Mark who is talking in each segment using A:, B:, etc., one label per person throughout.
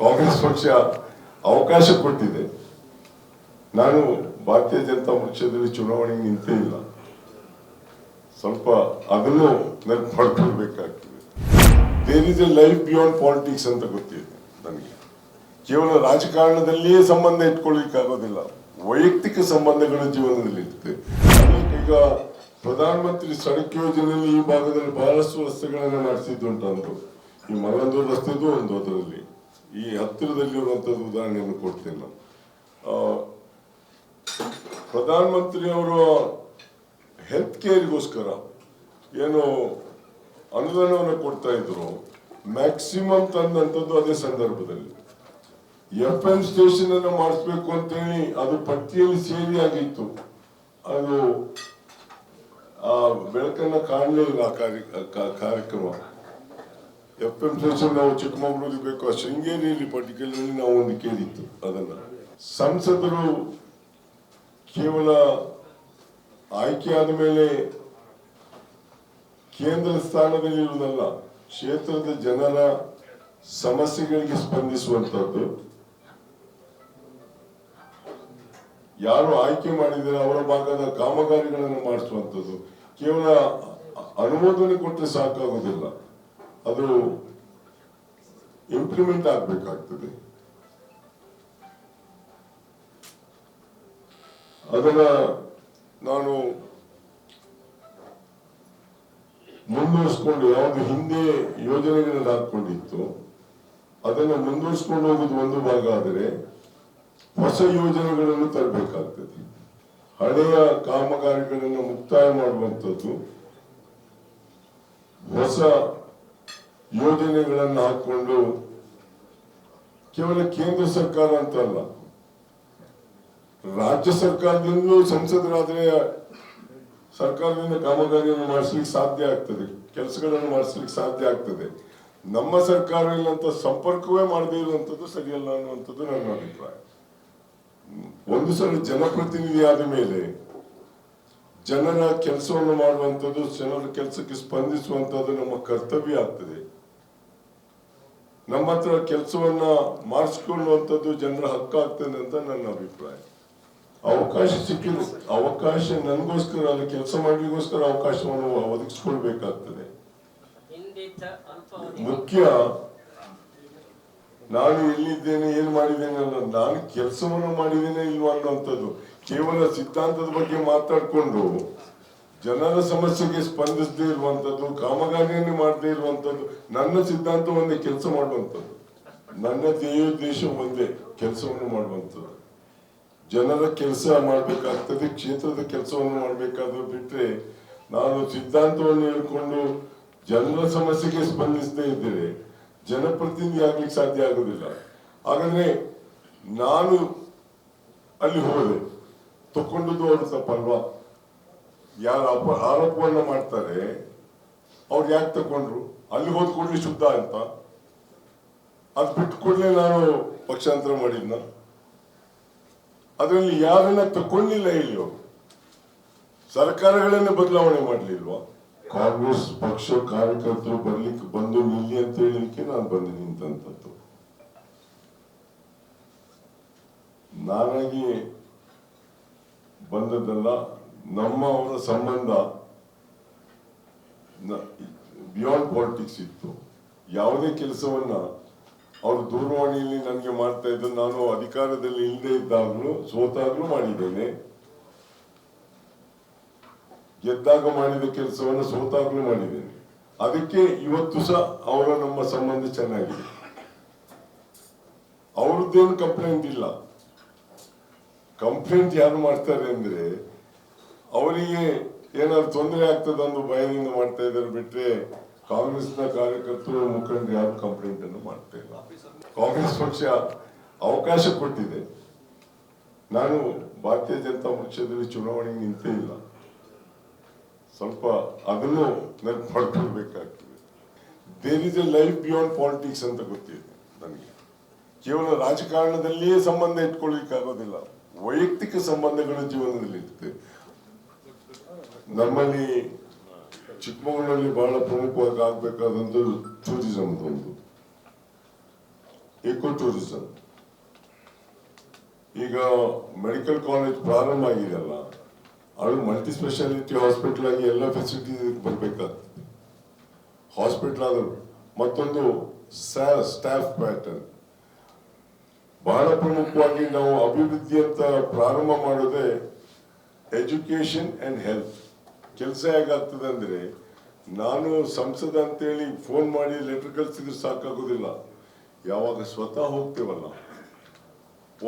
A: ಕಾಂಗ್ರೆಸ್ ಪಕ್ಷ ಅವಕಾಶ ಕೊಟ್ಟಿದೆ. ನಾನು ಭಾರತೀಯ ಜನತಾ ಪಕ್ಷದಲ್ಲಿ ಚುನಾವಣೆಗೆ ನಿಂತೇ ಇಲ್ಲ. ಸ್ವಲ್ಪ ಅದನ್ನು ನೆನಪು ಮಾಡ್ಕೊಳ್ಬೇಕಾಗ್ತದೆ there is a life beyond politics ಅಂತ ಗೊತ್ತಿದೆ ನನಗೆ. ಕೇವಲ ರಾಜಕಾರಣದಲ್ಲಿಯೇ ಸಂಬಂಧ ಇಟ್ಕೊಳ್ಳಿಕ್ಕಾಗೋದಿಲ್ಲ ವೈಯಕ್ತಿಕ ಸಂಬಂಧಗಳು ಜೀವನದಲ್ಲಿ ಇರ್ತದೆ ಈಗ ಪ್ರಧಾನಮಂತ್ರಿ ಸಡಕ್ ಯೋಜನೆಯಲ್ಲಿ ಈ ಭಾಗದಲ್ಲಿ ಬಹಳಷ್ಟು ರಸ್ತೆಗಳನ್ನು ಮಾಡಿಸಿದ್ದುಂಟು ಈ ಮಲ್ಲಂದೂರು ರಸ್ತೆದು ಒಂದು ಅದರಲ್ಲಿ. ಈ ಹತ್ತಿರದಲ್ಲಿರುವಂಥದ್ದು ಉದಾಹರಣೆಯನ್ನು ಕೊಡ್ತೇನೆ ನಾನು. ಆ, ಪ್ರಧಾನಮಂತ್ರಿ ಅವರು ಹೆಲ್ತ್ ಕೇರ್ಗೋಸ್ಕರ ಏನು ಅನುದಾನವನ್ನು ಕೊಡ್ತಾ ಇದ್ರು. ಮ್ಯಾಕ್ಸಿಮಮ್ ತಂದಂಥದ್ದು ಅದೇ ಸಂದರ್ಭದಲ್ಲಿ. ಎಫ್ ಎಂ ಸ್ಟೇಷನ್ ಅನ್ನು ಮಾಡಿಸ್ಬೇಕು ಅಂತೇಳಿ ಅದು ಪಟ್ಟಿಯಲ್ಲಿ ಸೇರಿ ಆಗಿತ್ತು. ಅದು ಆ ಬೆಳಕನ್ನ ಕಾಣಲೇ ಇಲ್ಲ ಕಾರ್ಯಕ್ರಮ. ಎಫ್ ಎಂ ಸ್ಟೇಷನ್ ನಾವು ಚಿಕ್ಕಮಗಳೂರಿಗೆ ಬೇಕು ಆ ಶೃಂಗೇರಿಯಲ್ಲಿ ಪರ್ಟಿಕ್ಯುಲರ್ಲಿ ನಾವು ಒಂದು ಕೇಳಿತ್ತು ಅದನ್ನ. ಸಂಸದರು ಕೇವಲ ಆಯ್ಕೆಯಾದ ಮೇಲೆ ಕೇಂದ್ರ ಸ್ಥಾನದಲ್ಲಿರುವುದಲ್ಲ ಕ್ಷೇತ್ರದ ಜನರ ಸಮಸ್ಯೆಗಳಿಗೆ ಸ್ಪಂದಿಸುವಂತದ್ದು ಯಾರು ಆಯ್ಕೆ ಮಾಡಿದರೆ ಅವರ ಭಾಗದ ಕಾಮಗಾರಿಗಳನ್ನು ಮಾಡಿಸುವಂತದ್ದು ಕೇವಲ ಅನುಮೋದನೆ ಕೊಟ್ಟರೆ ಸಾಕಾಗುವುದಿಲ್ಲ ಅದು ಇಂಪ್ಲಿಮೆಂಟ್ ಆಗಬೇಕಾಗ್ತದೆ. ಅದನ್ನ ನಾನು ಮುಂದುವರಿಸ್ಕೊಂಡು ಯಾವುದು ಹಿಂದೆ ಯೋಜನೆಗಳನ್ನು ಹಾಕೊಂಡಿತ್ತು ಅದನ್ನು ಮುಂದುವರಿಸ್ಕೊಂಡು ಹೋಗುದು ಒಂದು ಭಾಗ ಆದರೆ ಹೊಸ ಯೋಜನೆಗಳನ್ನು ತರಬೇಕಾಗ್ತದೆ. ಹಳೆಯ ಕಾಮಗಾರಿಗಳನ್ನು ಮುಕ್ತಾಯ ಮಾಡುವಂಥದ್ದು ಹೊಸ ಯೋಜನೆಗಳನ್ನು ಹಾಕೊಂಡು ಕೇವಲ ಕೇಂದ್ರ ಸರ್ಕಾರ ಅಂತ ಅಲ್ಲ, ರಾಜ್ಯ ಸರ್ಕಾರದಿಂದಲೂ ಸಂಸದರಾದ್ರೆ ಸರ್ಕಾರದಿಂದ ಕಾಮಗಾರಿಯನ್ನು ಮಾಡಿಸ್ಲಿಕ್ಕೆ ಸಾಧ್ಯ ಆಗ್ತದೆ, ಕೆಲಸಗಳನ್ನು ಮಾಡಿಸ್ಲಿಕ್ಕೆ ಸಾಧ್ಯ ಆಗ್ತದೆ. ನಮ್ಮ ಸರ್ಕಾರ ಇಲ್ಲಂತ ಸಂಪರ್ಕವೇ ಮಾಡದೇ ಇರುವಂತದ್ದು ಸರಿಯಲ್ಲ ಅನ್ನುವಂಥದ್ದು ನನ್ನ ಅಭಿಪ್ರಾಯ. ಒಂದು ಸಲ ಜನಪ್ರತಿನಿಧಿ ಆದ ಮೇಲೆ ಜನರ ಕೆಲಸವನ್ನು ಮಾಡುವಂಥದ್ದು, ಜನರ ಕೆಲಸಕ್ಕೆ ಸ್ಪಂದಿಸುವಂಥದ್ದು ನಮ್ಮ ಕರ್ತವ್ಯ ಆಗ್ತದೆ. ನಮ್ಮ ಹತ್ರ ಕೆಲಸವನ್ನ ಮಾಡಿಸ್ಕೊಳ್ಳುವಂಥದ್ದು ಜನರ ಹಕ್ಕಾಗ್ತದೆ ಅಂತ ನನ್ನ ಅಭಿಪ್ರಾಯ. ಅವಕಾಶ ಸಿಕ್ಕಿದ ಅವಕಾಶ ನನಗೋಸ್ಕರ ಅಲ್ಲಿ ಕೆಲಸ ಮಾಡ್ಲಿಕ್ಕೋಸ್ಕರ ಅವಕಾಶವನ್ನು ಒದಗಿಸ್ಕೊಳ್ಬೇಕಾಗ್ತದೆ. ಮುಖ್ಯ ನಾನು ಎಲ್ಲಿದ್ದೇನೆ ಏನ್ ಮಾಡಿದ್ದೇನೆ ಅಲ್ಲ ನಾನು ಕೆಲಸವನ್ನು ಮಾಡಿದ್ದೇನೆ ಇಲ್ವಾ ಅನ್ನುವಂಥದ್ದು ಕೇವಲ ಸಿದ್ಧಾಂತದ ಬಗ್ಗೆ ಮಾತಾಡ್ಕೊಂಡು ಜನರ ಸಮಸ್ಯೆಗೆ ಸ್ಪಂದಿಸದೇ ಇರುವಂತದ್ದು, ಕಾಮಗಾರಿಯನ್ನು ಮಾಡದೇ ಇರುವಂತದ್ದು, ನನ್ನ ಸಿದ್ಧಾಂತ ಒಂದೇ ಕೆಲಸ ಮಾಡುವಂಥದ್ದು ನನ್ನ ಧ್ಯೇಯೋದ್ದೇಶ ಒಂದೇ ಕೆಲಸವನ್ನು ಮಾಡುವಂಥದ್ದು ಜನರ ಕೆಲಸ ಮಾಡಬೇಕಾಗ್ತದೆ, ಕ್ಷೇತ್ರದ ಕೆಲಸವನ್ನು ಮಾಡಬೇಕಾದ್ರೆ ಬಿಟ್ಟರೆ ನಾನು ಸಿದ್ಧಾಂತವನ್ನು ಹೇಳ್ಕೊಂಡು ಜನರ ಸಮಸ್ಯೆಗೆ ಸ್ಪಂದಿಸದೇ ಇದ್ದರೆ ಜನಪ್ರತಿನಿಧಿ ಆಗ್ಲಿಕ್ಕೆ ಸಾಧ್ಯ ಆಗುದಿಲ್ಲ. ಹಾಗಾದ್ರೆ ನಾನು ಅಲ್ಲಿ ಹೋದೆ. ತಕ್ಕೊಂಡದ್ದು ಅವರು ತಪ್ಪಲ್ವಾ? ಯಾರು ಅಪ ಆರೋಪವನ್ನ ಮಾಡ್ತಾರೆ, ಅವ್ರು ಯಾಕೆ ತಕೊಂಡ್ರು ಅಲ್ಲಿ ಹೋದ ಕೂಡಲೇ ಶುದ್ಧ ಅಂತ. ಅದು ಬಿಟ್ಟು ಕೂಡಲೇ ನಾನು ಪಕ್ಷಾಂತರ ಮಾಡಿದ್ನ. ಅದರಲ್ಲಿ ಯಾರನ್ನ ತಕೊಂಡಿಲ್ಲ ಇಲ್ಲಿ ಅವರು ಸರ್ಕಾರಗಳನ್ನ ಬದಲಾವಣೆ ಮಾಡಲಿಲ್ವಾ? ಕಾಂಗ್ರೆಸ್ ಪಕ್ಷ ಕಾರ್ಯಕರ್ತರು ಬರ್ಲಿಕ್ಕೆ ಬಂದು ನಿಲ್ಲಿ ಅಂತ ಹೇಳಲಿಕ್ಕೆ ನಾನು ಬಂದು ನಿಂತಂತದ್ದು. ನಾನಾಗಿ ಬಂದದ್ದಲ್ಲ ನಮ್ಮ ಅವರ ಸಂಬಂಧ ಬಿಯಾಂಡ್ ಪಾಲಿಟಿಕ್ಸ್ ಇತ್ತು. ಯಾವುದೇ ಕೆಲಸವನ್ನ ಅವರು ದೂರವಾಣಿಯಲ್ಲಿ ನನಗೆ ಮಾಡ್ತಾ ಇದ್ದ ನಾನು ಅಧಿಕಾರದಲ್ಲಿ ಇಲ್ಲದೆ ಇದ್ದಾಗಲೂ, ಸೋತಾಗ್ಲೂ ಮಾಡಿದ್ದೇನೆ. ಗೆದ್ದಾಗ ಮಾಡಿದ ಕೆಲಸವನ್ನು ಸೋತಾಗ್ಲೂ ಮಾಡಿದ್ದೇನೆ. ಅದಕ್ಕೆ ಇವತ್ತು ಸಹ ಅವರ ನಮ್ಮ ಸಂಬಂಧ ಚೆನ್ನಾಗಿದೆ. ಅವ್ರದ್ದೇನು ಕಂಪ್ಲೇಂಟ್ ಇಲ್ಲ. ಕಂಪ್ಲೇಂಟ್ ಯಾರು ಮಾಡ್ತಾರೆ ಅಂದ್ರೆ ಅವರಿಗೆ ಏನಾದ್ರು ತೊಂದರೆ ಆಗ್ತದೆ ಅನ್ನೋ ಭಯದಿಂದ ಮಾಡ್ತಾ ಇದ್ದಾರೆ ಬಿಟ್ರೆ ಕಾಂಗ್ರೆಸ್ನ ಕಾರ್ಯಕರ್ತರು ಮುಖಂಡರು ಯಾರು ಕಂಪ್ಲೇಂಟ್ ಅನ್ನು ಮಾಡ್ತಾ ಇಲ್ಲ. ಕಾಂಗ್ರೆಸ್ ಪಕ್ಷ ಅವಕಾಶ ಕೊಟ್ಟಿದೆ. ನಾನು ಭಾರತೀಯ ಜನತಾ ಪಕ್ಷದಲ್ಲಿ ಚುನಾವಣೆಗೆ ನಿಂತೇ ಇಲ್ಲ. ಸ್ವಲ್ಪ ಅದನ್ನು ನೆನಪು ಮಾಡ್ಕೊಳ್ಬೇಕಾಗ್ತದೆ. There is a life beyond politics ಅಂತ ಗೊತ್ತಿದೆ ನನಗೆ. ಕೇವಲ ರಾಜಕಾರಣದಲ್ಲಿಯೇ ಸಂಬಂಧ ಇಟ್ಕೊಳ್ಳಿಕ್ಕಾಗೋದಿಲ್ಲ ವೈಯಕ್ತಿಕ ಸಂಬಂಧಗಳು ಜೀವನದಲ್ಲಿ ಇರ್ತದೆ ನಮ್ಮಲ್ಲಿ ಚಿಕ್ಕಮಗಳೂರಲ್ಲಿ ಬಹಳ ಪ್ರಮುಖವಾಗಿ ಆಗ್ಬೇಕಾದಂತ ಟೂರಿಸಂ ಒಂದು. ಎಕೋ ಟೂರಿಸಂ ಈಗ ಮೆಡಿಕಲ್ ಕಾಲೇಜ್ ಪ್ರಾರಂಭ ಆಗಿದೆಯಲ್ಲ ಅದು ಮಲ್ಟಿ ಸ್ಪೆಷಾಲಿಟಿ ಹಾಸ್ಪಿಟಲ್ ಆಗಿ ಎಲ್ಲ ಫೆಸಿಲಿಟಿ ಬರಬೇಕಾಗ್ತದೆ. ಹಾಸ್ಪಿಟಲ್ ಆದರೂ ಮತ್ತೊಂದು ಸ್ಟಾಫ್ ಪ್ಯಾಟರ್ನ್ ಬಹಳ ಪ್ರಮುಖವಾಗಿ ನಾವು ಅಭಿವೃದ್ಧಿ ಅಂತ ಪ್ರಾರಂಭ ಮಾಡೋದೇ ಎಜುಕೇಶನ್ ಅಂಡ್ ಹೆಲ್ತ್ ಕೆಲಸ ಹೇಗಾಗ್ತದೆ ಅಂದ್ರೆ, ನಾನು ಸಂಸದ ಅಂತೇಳಿ ಫೋನ್ ಮಾಡಿ ಲೆಟರ್ ಕಳಿಸಿದ್ರೆ ಸಾಕಾಗೋದಿಲ್ಲ. ಯಾವಾಗ ಸ್ವತಃ ಹೋಗ್ತೇವಲ್ಲ.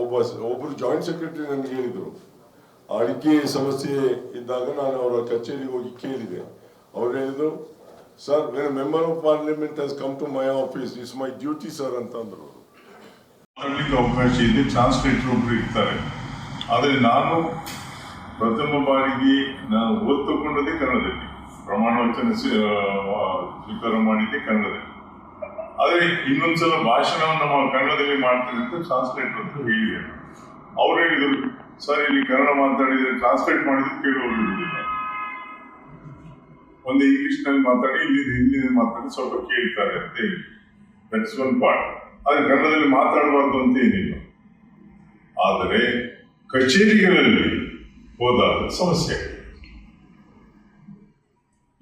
A: ಒಬ್ಬ ಒಬ್ಬರು ಜಾಯಿಂಟ್ ಸೆಕ್ರೆಟರಿ ನನಗೆ ಹೇಳಿದರು. ಅಡಿಕೆ ಸಮಸ್ಯೆ ಇದ್ದಾಗ ನಾನು ಅವರ ಕಚೇರಿಗೆ ಹೋಗಿ ಕೇಳಿದೆ. ಅವ್ರು ಹೇಳಿದ್ರು sir when member of parliament has come to my office is my duty sir ಅಂತಂದ್ರು
B: ಅಂದರು ಅವಕಾಶ ಇದೆ ಟ್ರಾನ್ಸ್ಲೇಟರ್ ಒಬ್ರು ಇರ್ತಾರೆ. ಆದರೆ ನಾನು ಪ್ರಥಮ ಬಾರಿಗೆ ನಾನು ಓದ್ತುಕೊಂಡದೇ ಕನ್ನಡದಲ್ಲಿ. ಪ್ರಮಾಣ ವಚನ ಸ್ವೀಕಾರ ಮಾಡಿದ್ದೆ ಕನ್ನಡದಲ್ಲಿ. ಆದರೆ ಇನ್ನೊಂದ್ಸಲ ಭಾಷಣವನ್ನು ನಾವು ಕನ್ನಡದಲ್ಲಿ ಮಾಡ್ತೇವೆ ಅಂತ ಟ್ರಾನ್ಸ್ಲೇಟ್ ಅಂತ ಹೇಳಿದೆ. ಅವ್ರು ಹೇಳಿದರು, ಸರ್, ಇಲ್ಲಿ ಕನ್ನಡ ಮಾತಾಡಿದ್ರೆ ಟ್ರಾನ್ಸ್ಲೇಟ್ ಮಾಡಿದ್ರೆ ಕೇಳುವವರು ಇರುವುದಿಲ್ಲ. ಒಂದು ಇಂಗ್ಲಿಷ್ನಲ್ಲಿ ಮಾತಾಡಿ, ಇಲ್ಲಿ ಹಿಂದಿನಲ್ಲಿ ಮಾತಾಡಿ ಸ್ವಲ್ಪ ಕೇಳ್ತಾರೆ ಅಂತ ಹೇಳಿ ದಟ್ಸ್ ಒನ್ ಪಾರ್ಟ್ ಆದರೆ ಕನ್ನಡದಲ್ಲಿ ಮಾತಾಡಬಾರ್ದು ಅಂತ ಏನಿಲ್ಲ. ಆದರೆ ಕಚೇರಿಗಳಲ್ಲಿ ಹೋದಾಗ ಸಮಸ್ಯೆ.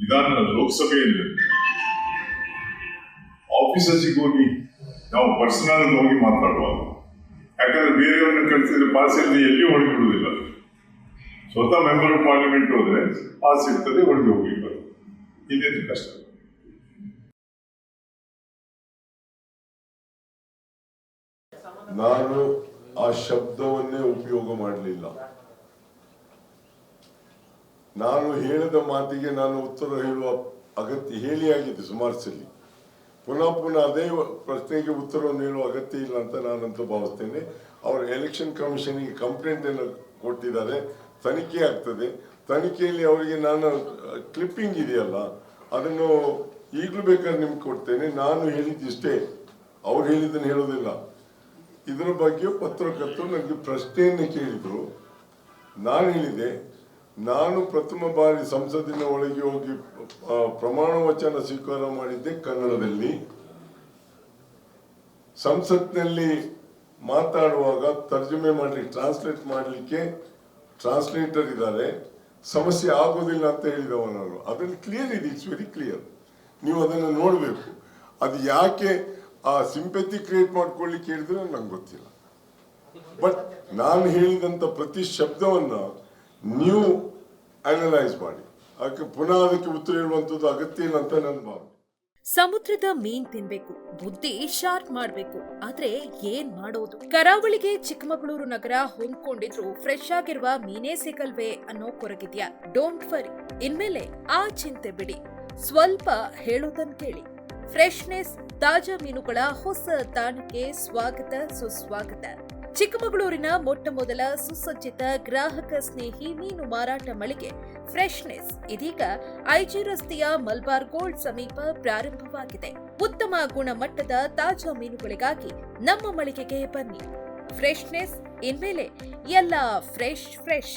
B: ವಿಧಾನ ಲೋಕಸಭೆಯಲ್ಲಿ ಆಫೀಸರ್ಸಿಗೆ ಹೋಗಿ ನಾವು ಪರ್ಸನಲ್ ಹೋಗಿ ಮಾತಾಡುವ. ಯಾಕಂದ್ರೆ ಬೇರೆಯವ್ರನ್ನ ಕಳಿಸಿದ್ರೆ ಪಾಸ್ ಇಲ್ಲದೆ ಎಲ್ಲಿ ಹೊಡೆದು ಬಿಡುವುದಿಲ್ಲ. ಸ್ವತಃ ಮೆಂಬರ್ ಆಫ್ ಪಾರ್ಲಿಮೆಂಟ್ ಹೋದ್ರೆ ಪಾಸ್ ಇರ್ತದೆ ಹೊಡೆದು ಹೋಗ್ಲಿಕ್ಕೆ ಇದೇ ಕಷ್ಟ.
A: ನಾನು ಆ ಶಬ್ದವನ್ನೇ ಉಪಯೋಗ ಮಾಡಲಿಲ್ಲ. ನಾನು ಹೇಳಿದ ಮಾತಿಗೆ ನಾನು ಉತ್ತರ ಹೇಳುವ ಅಗತ್ಯ ಹೇಳಿ ಆಗಿದೆ ಸುಮಾರು ಸಲ ಪುನಃ ಪುನಃ ಅದೇ ಪ್ರಶ್ನೆಗೆ ಉತ್ತರವನ್ನು ಹೇಳುವ ಅಗತ್ಯ ಇಲ್ಲ ಅಂತ ನಾನಂತೂ ಭಾವಿಸ್ತೇನೆ. ಅವರು ಎಲೆಕ್ಷನ್ ಕಮಿಷನ್ಗೆ ಕಂಪ್ಲೇಂಟ್ ಅನ್ನು ಕೊಟ್ಟಿದ್ದಾರೆ. ತನಿಖೆ ಆಗ್ತದೆ. ತನಿಖೆಯಲ್ಲಿ ಅವರಿಗೆ ನಾನು ಕ್ಲಿಪ್ಪಿಂಗ್ ಇದೆಯಲ್ಲ, ಅದನ್ನು ಈಗಲೂ ಬೇಕಾದ್ರೆ ನಿಮ್ಗೆ ಕೊಡ್ತೇನೆ. ನಾನು ಹೇಳಿದ್ದಿಷ್ಟೇ ಅವ್ರು ಹೇಳಿದ್ದನ್ನು ಹೇಳೋದಿಲ್ಲ ಇದರ ಬಗ್ಗೆ ಪತ್ರಕರ್ತರು ನನಗೆ ಪ್ರಶ್ನೆಯನ್ನು ಕೇಳಿದರು. ನಾನು ಹೇಳಿದೆ ನಾನು ಪ್ರಥಮ ಬಾರಿ ಸಂಸತ್ತಿನ ಒಳಗೆ ಹೋಗಿ ಪ್ರಮಾಣ ವಚನ ಸ್ವೀಕಾರ ಮಾಡಿದ್ದೆ ಕನ್ನಡದಲ್ಲಿ. ಸಂಸತ್ನಲ್ಲಿ ಮಾತಾಡುವಾಗ ತರ್ಜುಮೆ ಮಾಡಲಿಕ್ಕೆ ಟ್ರಾನ್ಸ್ಲೇಟ್ ಮಾಡಲಿಕ್ಕೆ ಟ್ರಾನ್ಸ್ಲೇಟರ್ ಇದ್ದಾರೆ. ಸಮಸ್ಯೆ ಆಗೋದಿಲ್ಲ ಅಂತ ಹೇಳಿದವ ನಾನು ಅದನ್ನು ಕ್ಲಿಯರ್ ಇದೆ ಇಟ್ಸ್ ವೆರಿ ಕ್ಲಿಯರ್ ನೀವು ಅದನ್ನು ನೋಡಬೇಕು. ಅದು ಯಾಕೆ ಆ ಸಿಂಪತಿ ಕ್ರಿಯೇಟ್ ಮಾಡ್ಕೊಳ್ಳಿಕ್ಕೆ ಹೇಳಿದ್ರೆ ನಂಗೆ ಗೊತ್ತಿಲ್ಲ. ಬಟ್ ನಾನು ಹೇಳಿದಂಥ ಪ್ರತಿ ಶಬ್ದವನ್ನ ನೀವು ಅನಲೈಸ್ ಮಾಡಿ. ಅದಕ್ಕೆ ಪುನಃ ಅದಕ್ಕೆ ಉತ್ತರ ಹೇಳುವಂಥದ್ದು ಅಗತ್ಯ ಇಲ್ಲ ಅಂತ ನನ್ನ ಭಾವನೆ.
C: ಸಮುದ್ರದ ಮೀನ್ ತಿನ್ಬೇಕು, ಬುದ್ಧಿ ಶಾರ್ಪ್ ಮಾಡ್ಬೇಕು, ಆದ್ರೆ ಏನ್ ಮಾಡೋದು? ಕರಾವಳಿಗೆ ಚಿಕ್ಕಮಗಳೂರು ನಗರ ಹೊಂದ್ಕೊಂಡಿದ್ರು ಫ್ರೆಶ್ ಆಗಿರುವ ಮೀನೇ ಸಿಗಲ್ವೇ ಅನ್ನೋ ಕೊರಗಿದ್ಯಾ? ಡೋಂಟ್ ವರಿ ಇನ್ಮೇಲೆ ಆ ಚಿಂತೆ ಬಿಡಿ. ಸ್ವಲ್ಪ ಹೇಳೋದನ್ ಕೇಳಿ. ಫ್ರೆಶ್ನೆಸ್ ತಾಜಾ ಮೀನುಗಳ ಹೊಸ ತಾಣಕ್ಕೆ ಸ್ವಾಗತ, ಸುಸ್ವಾಗತ. ಚಿಕ್ಕಮಗಳೂರಿನ ಮೊಟ್ಟ ಮೊದಲ ಸುಸಜ್ಜಿತ ಗ್ರಾಹಕ ಸ್ನೇಹಿ ಮೀನು ಮಾರಾಟ ಮಳಿಗೆ ಫ್ರೆಶ್ನೆಸ್ ಇದೀಗ ಐಜಿ ರಸ್ತೆಯ ಮಲ್ಬಾರ್ ಗೋಲ್ಡ್ ಸಮೀಪ ಪ್ರಾರಂಭವಾಗಿದೆ. ಉತ್ತಮ ಗುಣಮಟ್ಟದ ತಾಜಾ ಮೀನುಗಳಿಗಾಗಿ ನಮ್ಮ ಮಳಿಗೆಗೆ ಬನ್ನಿ. ಫ್ರೆಶ್ನೆಸ್, ಇನ್ಮೇಲೆ ಎಲ್ಲ fresh fresh.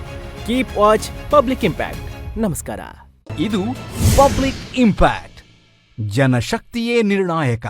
D: Keep watch public impact ನಮಸ್ಕಾರ.
E: ಇದು ಪಬ್ಲಿಕ್ ಇಂಪ್ಯಾಕ್ಟ್ ಜನಶಕ್ತಿಯೇ ನಿರ್ಣಾಯಕ.